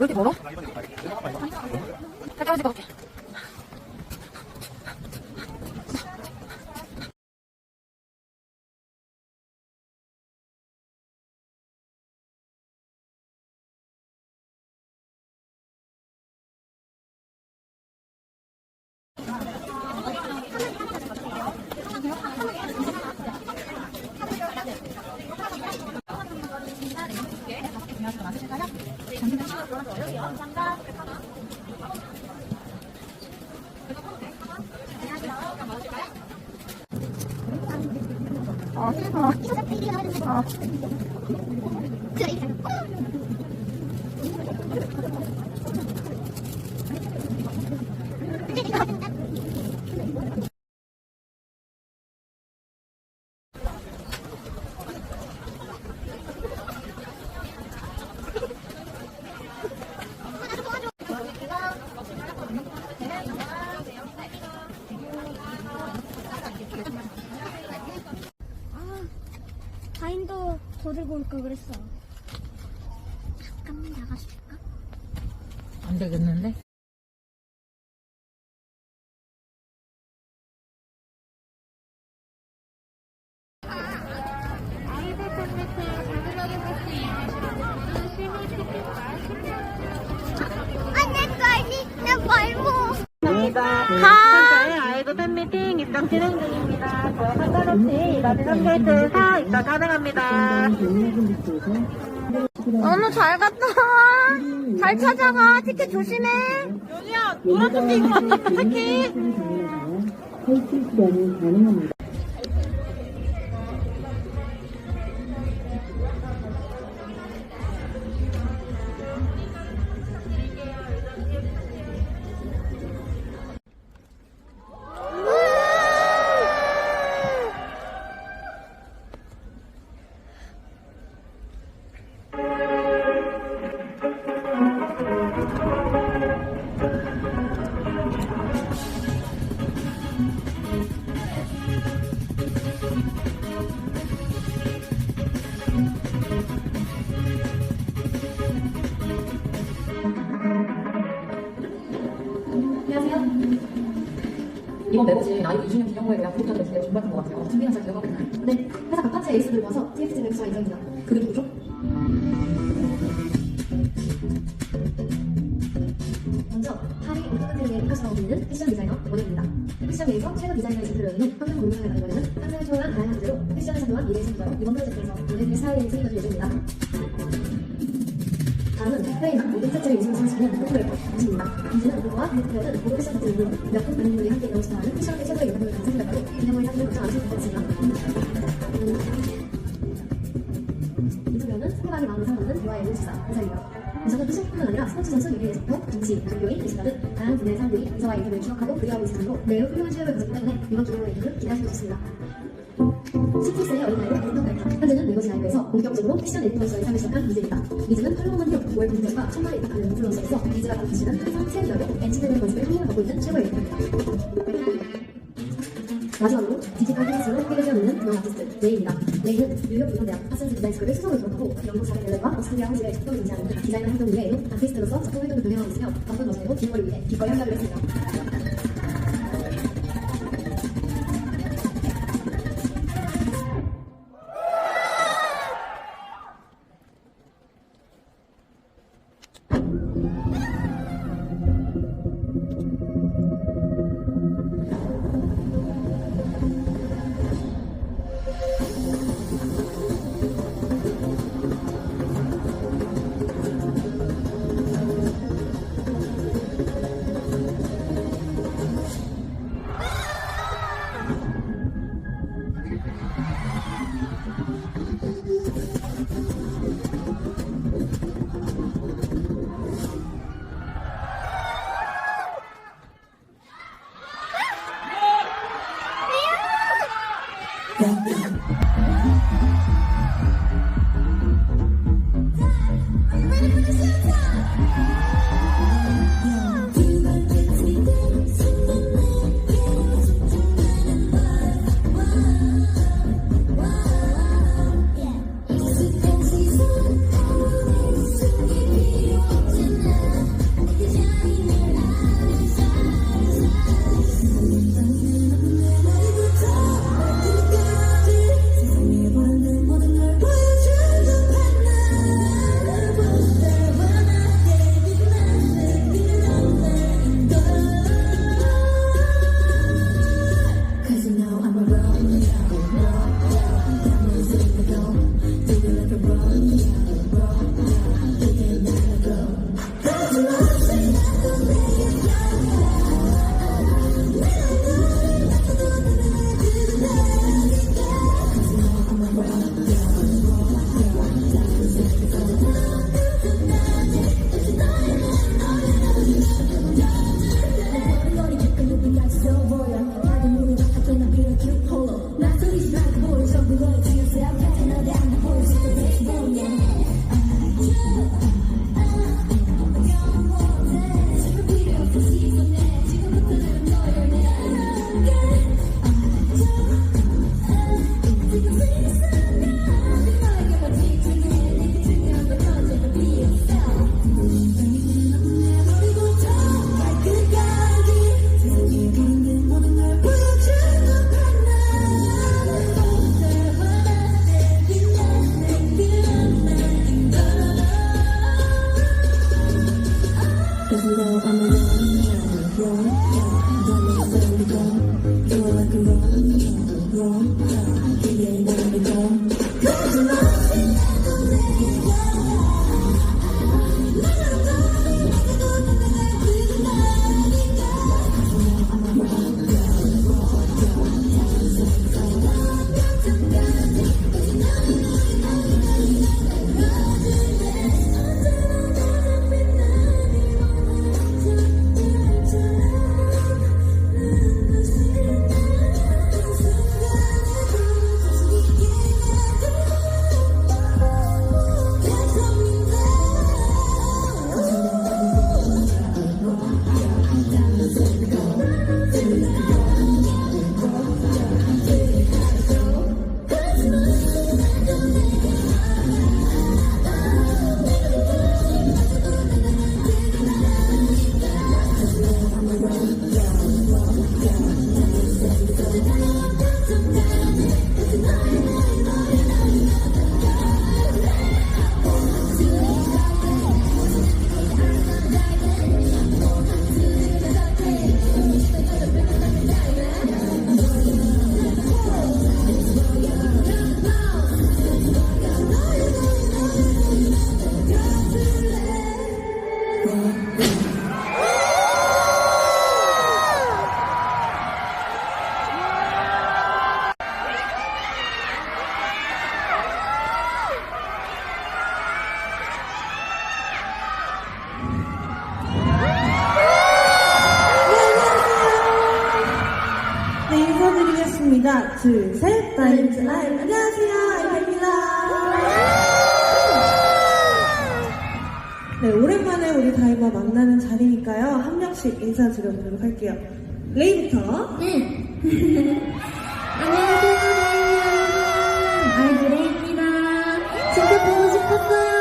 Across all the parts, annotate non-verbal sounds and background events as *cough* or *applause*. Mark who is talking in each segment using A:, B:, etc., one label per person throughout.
A: 이렇게 멀어? 잠깐 집에 갈게.
B: 바인더 걸 그랬어. 잠깐만 나가줄까?
A: 안 되겠는데?
B: 아, 내 빨리, 내 발목.
C: 아이돌 팬미팅 입장 진행 중입니다. 저희 상관없이 이라지 3게이트에서 입장 가능합니다.
B: 너무 잘 갔다. 잘 찾아가. 티켓 조심해.
C: 여기야, 노란 조끼 입고 왔다, 특히.
A: 이 번 매거진 아이브 2주년 기념호에 대한 구독자 드레스를 준비한 것 같아요. 준비는 잘 되어가고 있나요?
D: 네, 회사 각파체 에이스를 모아서 TFT 넥스와 예정입니다.
A: 그게 누구죠?
D: 먼저 파리 올림픽대회에 포커스하고 있는 패션 디자이너 모델입니다. 패션계에서 최고 디자이너의 진표를 여기는 환경 하는 거에는 환경을 초월한 다양한 주제로 패션을 선도한 미래의 선도자로 이번 프로젝트에서 모델들의 스타일링을 책임져줄 예정입니다. 다음은 회의나 모든 세트를 인식을 선수는 포토레이터 이진입니다. 이진은 누구와 뮤트레는 모든 패션 세트 중 몇분 많은 분들이 함께 연습하는 패션계 최고의 영향력을 가진 생각으로 기념을 사진을 보장 않으실 것 같습니다. 유튜브는 상대방이 마음을 사모하는 대화의 일지사 이사입니다. 이사는 패션뿐만 아니라 스포츠 선수 유리에서부터 정치, 종교인, 이사 등 다양한 분야의 사람들이 이사와 인터뷰를 추억하고 그리하고 있을 정도로 매우 훌륭한 체력을 가졌기 때문에 이번 기념의 인터뷰를 기대하시면 좋습니다. 17세의 어린아이로 운동가이다. 현재는 매거진 아이브에서 본격적으로 패션 인플루언서의 삶을 시작한 미즈입니다. 미즈는 8년만 후월 분들과 천만에 입학하는 인플루언서로서 미즈가 가르치는 항상 새 기업의 엔지니어링 모습을 향해 가고 있는 최고의 인플루언서입니다. 마지막으로 디지털 해외에 있는 유명 아티스트 레이입니다. 레이는 뉴욕 부산대학 파슨스 디자인 스쿨을 수석으로 졸업하고 영국 자켓 벨렛과 오스트리아 호주에 작품을 공지하는 디자이너 활동 이외에도 아티스트로서 작품 활동을 병행하고 있으며 바쁜 러시아로 기념을 위해 기꺼이 합격을 했습니다.
E: 둘, 셋, 다이브 라이브. 안녕하세요, 아이입니다 네, 오랜만에 우리 다이버 만나는 자리니까요. 한 명씩 인사드려보도록 할게요. 레이부터.
F: 안녕하세요, 아이브레입니다. 진짜 보고 싶었어요.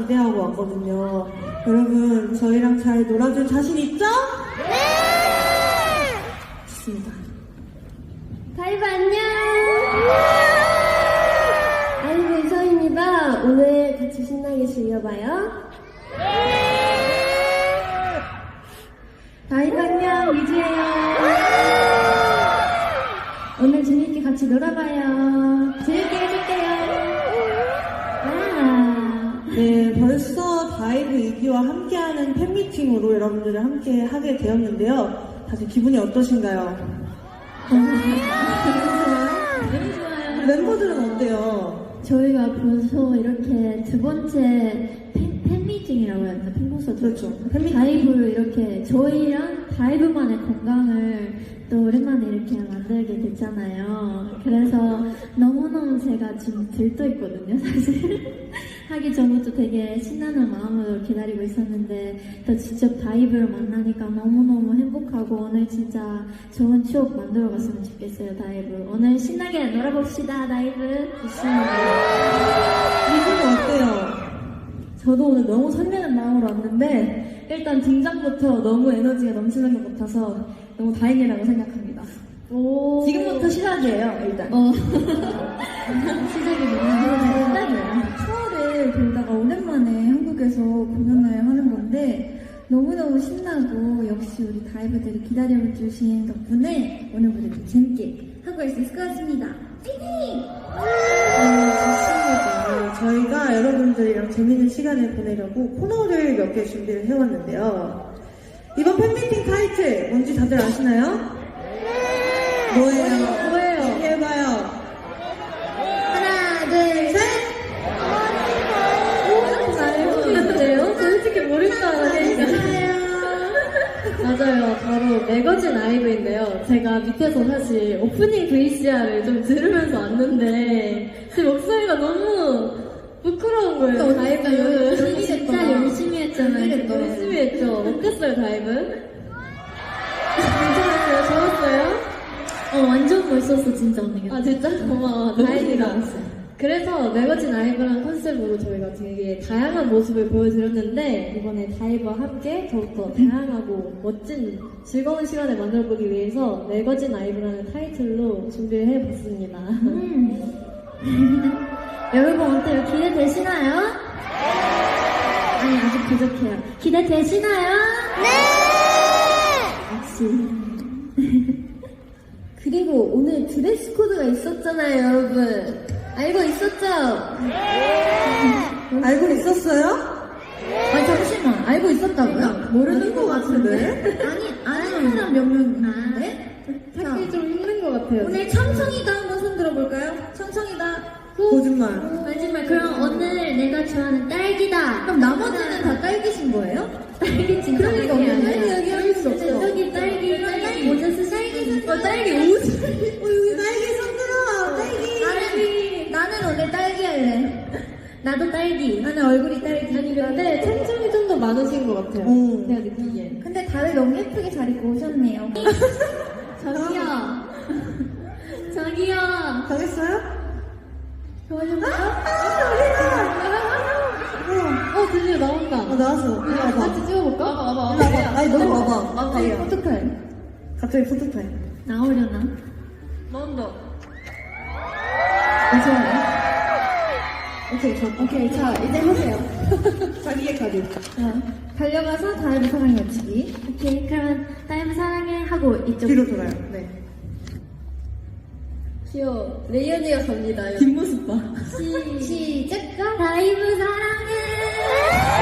E: 기대하고 왔거든요. 여러분, 저희랑 잘 놀아줄 자신 있죠? 네! 좋습니다.
F: 다이브 안녕! 아이브 이서입니다. 오늘 같이 신나게 즐겨봐요. 다이브 안녕, 유주예요. 오늘 재밌게 같이 놀아봐요.
E: 미팅으로 여러분들을 함께 하게 되었는데요. 다들 기분이 어떠신가요?
F: 너무 좋아요.
E: 멤버들은 어때요?
F: 저희가 벌써 이렇게 두 번째 팬, 팬미팅이라고 해야 되나? 팬콘서트.
E: 그렇죠. 팬미팅.
F: 다이브 이렇게 저희랑 다이브만의 건강을 또 오랜만에 이렇게 만들게 됐잖아요. 그래서 너무너무 제가 지금 들떠 있거든요, 사실. *laughs* 하기 전부터 되게 신나는 마음으로 기다리고 있었는데 또 직접 다이브를 만나니까 너무너무 행복하고 오늘 진짜 좋은 추억 만들어 갔으면 좋겠어요, 다이브. 오늘 신나게 놀아봅시다, 다이브. 좋습니다.
E: 기분이 어때요?
G: 저도 오늘 너무 설레는 마음으로 왔는데 일단 등장부터 너무 에너지가 넘치는 것 같아서 너무 다행이라고 생각합니다. 지금부터 시작이에요, 일단.
F: 어. *laughs* 시작이 너무 신나네요.
G: 투어를 돌다가 오랜만에 한국에서 공연을 하는 건데 너무너무 신나고 역시 우리 다이브들이 기다려주신 덕분에 오늘 무대 도 재밌게 하고 수 있을 것 같습니다.
E: 네. 저희가 여러분들이랑 재밌는 시간을 보내려고 코너를 몇 개 준비를 해왔는데요. 이번 팬미팅 타이틀 뭔지 다들 아시나요? 뭐예요? 뭐예요?
F: 매거진 아이브인데요. 제가 밑에서 사실 오프닝 VCR을 좀 들으면서 왔는데 제 목소리가 너무 부끄러운 거예요. 다이브.
G: 열심히
F: 진짜. 열심히 했잖아요.
G: 그래,
F: 열심히 했죠. 어땠어요, 다이브? 괜찮았어요? 좋았어요? 어, 완전 멋있었어, 진짜 언니가. 아, 진짜? 고마워. 다행이다. 그래서 매거진 아이브라는 컨셉으로 저희가 되게 다양한 모습을 보여드렸는데 이번에 다이브와 함께 더욱더 다양하고 멋진 즐거운 시간을 만들어보기 위해서 매거진 아이브라는 타이틀로 준비를 해봤습니다.
G: 여러분 어때요? 기대되시나요?
F: 아니 아직 부족해요. 기대되시나요? 네! 역시 *laughs*
G: 그리고 오늘 드레스 코드가 있었잖아요, 여러분. 알고 있었죠?
E: 알고 있었어요?
G: 아 잠시만, 알고 있었다고요? 모르는 것 같은데? 아니, 아는 사람 몇 명 있는데?
F: 찾기 좀 힘든 것 같아요.
G: 오늘 청청이다 한번 손 들어볼까요? 청청이다.
E: 거짓말.
F: 마지막 그럼 오늘 내가 좋아하는 딸기다.
G: 그럼 나머지는 다 딸기신 거예요?
F: 나도 딸기.
G: 나는 얼굴이 딸기.
F: 아니 근데 천천히 좀더 많으신 것 같아요.
E: 어.
F: 제가 느끼기엔.
G: 근데 다들 너무 예쁘게 잘 입고 오셨네요. *laughs*
F: 저기요. *laughs* 저기요.
E: 가겠어요?
F: 어 드디어 나온다.
E: 어, 나왔어. 이리 와봐.
F: 같이 찍어볼까? 봐봐 봐봐.
E: 이리 와봐. 아니, 너무 와봐.
G: 갑자기 포토타임.
E: 갑자기 포토타임.
F: 나오려나?
E: 나온다.
G: 괜찮아요? 오케이, 저, 오케이. 자, 이제 하세요.
E: 자기의 *laughs* 카드.
G: 자, 달려가서 다이브 사랑 외치기.
F: 오케이 그러면 다이브 사랑해 하고 이쪽.
E: 뒤로 돌아요. 네.
F: 귀여워. 레이언이가 갑니다.
E: 뒷모습 봐.
G: 시작!
F: 다이브 사랑해.